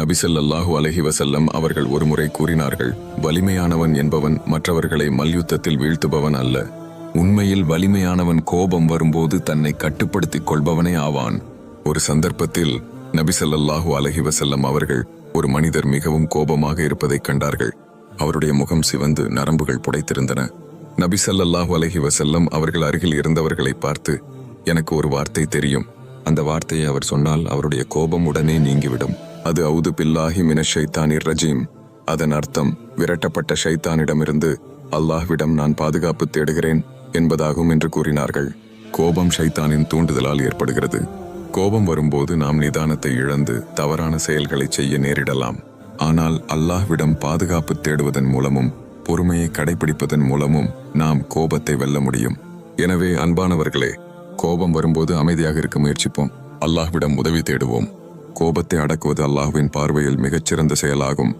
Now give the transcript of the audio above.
நபிசல்லாஹு அலஹி வசல்லம் அவர்கள் ஒருமுறை கூறினார்கள் வலிமையானவன் என்பவன் மற்றவர்களை மல்யுத்தத்தில் வீழ்த்துபவன் அல்ல. உண்மையில் வலிமையானவன் கோபம் வரும்போது தன்னை கட்டுப்படுத்திக் கொள்பவனே ஆவான். ஒரு சந்தர்ப்பத்தில் நபிசல்லாஹு அலஹி வசல்லம் அவர்கள் ஒரு மனிதர் மிகவும் கோபமாக இருப்பதைக் கண்டார்கள். அவருடைய முகம் சிவந்து நரம்புகள் புடைத்திருந்தன. நபிசல்லாஹு அலஹி வசல்லம் அவர்கள் அருகில் இருந்தவர்களை பார்த்து எனக்கு ஒரு வார்த்தை தெரியும். அந்த வார்த்தையை அவர் சொன்னால் அவருடைய கோபம் உடனே நீங்கிவிடும். அது அவுது பில்லாஹி மின ஷைத்தானிர் ரஜீம் அதன் அர்த்தம் விரட்டப்பட்ட ஷைத்தானிடமிருந்து அல்லாஹ்விடம் நான் பாதுகாப்பு தேடுகிறேன் என்பதாகும் என்று கூறினார்கள். கோபம் ஷைத்தானின் தூண்டுதலால் ஏற்படுகிறது. கோபம் வரும்போது நாம் நிதானத்தை இழந்து தவறான செயல்களை செய்ய நேரிடலாம். ஆனால் அல்லாஹ்விடம் பாதுகாப்பு தேடுவதன் மூலமும் பொறுமையை கடைபிடிப்பதன் மூலமும் நாம் கோபத்தை வெல்ல முடியும். எனவே அன்பானவர்களே கோபம் வரும்போது அமைதியாக இருக்க முயற்சிப்போம். அல்லாஹ்விடம் உதவி தேடுவோம். கோபத்தை அடக்குவது அல்லாஹ்வின் பார்வையில் மிகச்சிறந்த செயலாகும்.